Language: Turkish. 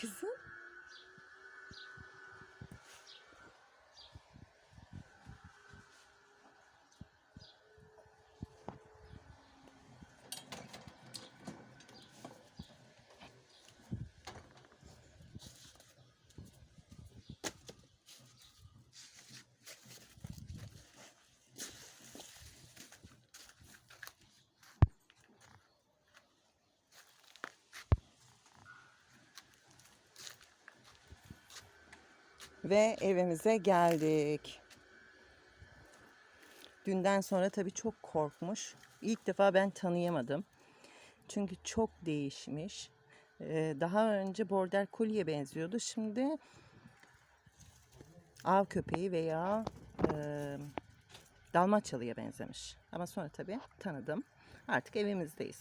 kızım. Ve evimize geldik. Dünden sonra tabii çok korkmuş. İlk defa ben tanıyamadım. Çünkü çok değişmiş. Ee, Daha önce border collie benziyordu. Şimdi av köpeği veya e, dalmaçyalıya benzemiş. Ama sonra tabii tanıdım. Artık evimizdeyiz.